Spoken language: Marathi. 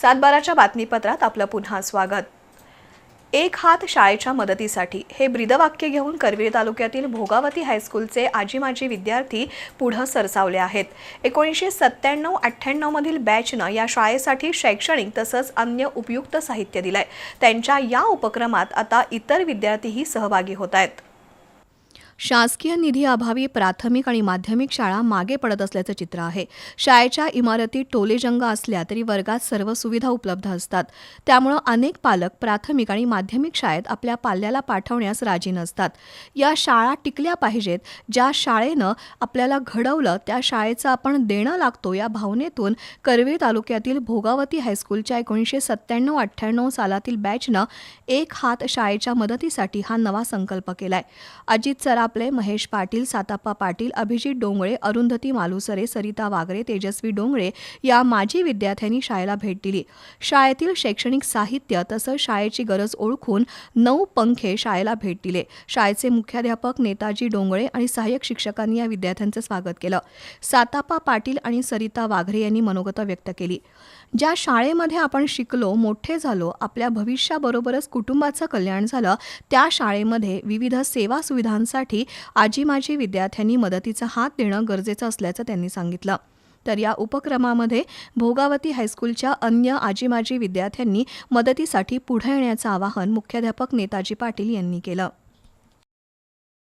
सातबाराच्या बातमीपत्रात आपलं पुन्हा स्वागत. एक हात शाळेच्या मदतीसाठी हे ब्रीदवाक्य घेऊन करवीर तालुक्यातील भोगावती हायस्कूलचे आजी माजी विद्यार्थी पुढं सरसावले आहेत. एकोणीसशे सत्त्याण्णव अठ्ठ्याण्णवमधील बॅचनं या शाळेसाठी शैक्षणिक तसंच अन्य उपयुक्त साहित्य दिलंय. त्यांच्या या उपक्रमात आता इतर विद्यार्थीही सहभागी होत आहेत. शासकीय निधीअभावी प्राथमिक आणि माध्यमिक शाळा मागे पडत असल्याचं चित्र आहे. शाळेच्या इमारतीत टोलेजंग असल्या तरी वर्गात सर्व सुविधा उपलब्ध असतात. त्यामुळं अनेक पालक प्राथमिक आणि माध्यमिक शाळेत आपल्या पाल्याला पाठवण्यास राजी नसतात. या शाळा टिकल्या पाहिजेत. ज्या शाळेनं आपल्याला घडवलं त्या शाळेचं आपण देणं लागतो या भावनेतून करवीर तालुक्यातील भोगावती हायस्कूलच्या एकोणीसशे सत्त्याण्णव अठ्ठ्याण्णव सालातील बॅचनं एक हात शाळेच्या मदतीसाठी हा नवा संकल्प केलाय. अजित आपले महेश पाटील साताप्पा पाटील अभिजित डोंगळे अरुंधती मालुसरे सरिता वागरे तेजस्वी डोंगळे या माजी विद्यार्थ्यांनी शाळेला भेट दिली. शाळेतील शैक्षणिक साहित्य तसंच शाळेची गरज ओळखून नऊ पंखे शाळेला भेट दिले. शाळेचे मुख्याध्यापक नेताजी डोंगळे आणि सहाय्यक शिक्षकांनी या विद्यार्थ्यांचं स्वागत केलं. सातापा पाटील आणि सरिता वाघरे यांनी मनोगत व्यक्त केली. ज्या शाळेमध्ये आपण शिकलो मोठे झालो आपल्या भविष्याबरोबरच कुटुंबाचं कल्याण झालं त्या शाळेमध्ये विविध सेवा सुविधांसाठी आजी माजी विद्यार्थ्यांनी मदतीचा हात देणं गरजेचं असल्याचं त्यांनी सांगितलं. तर या उपक्रमामध्ये भोगावती हायस्कूलच्या अन्य आजी माजी विद्यार्थ्यांनी मदतीसाठी पुढे येण्याचं आवाहन मुख्याध्यापक नेताजी पाटील यांनी केलं.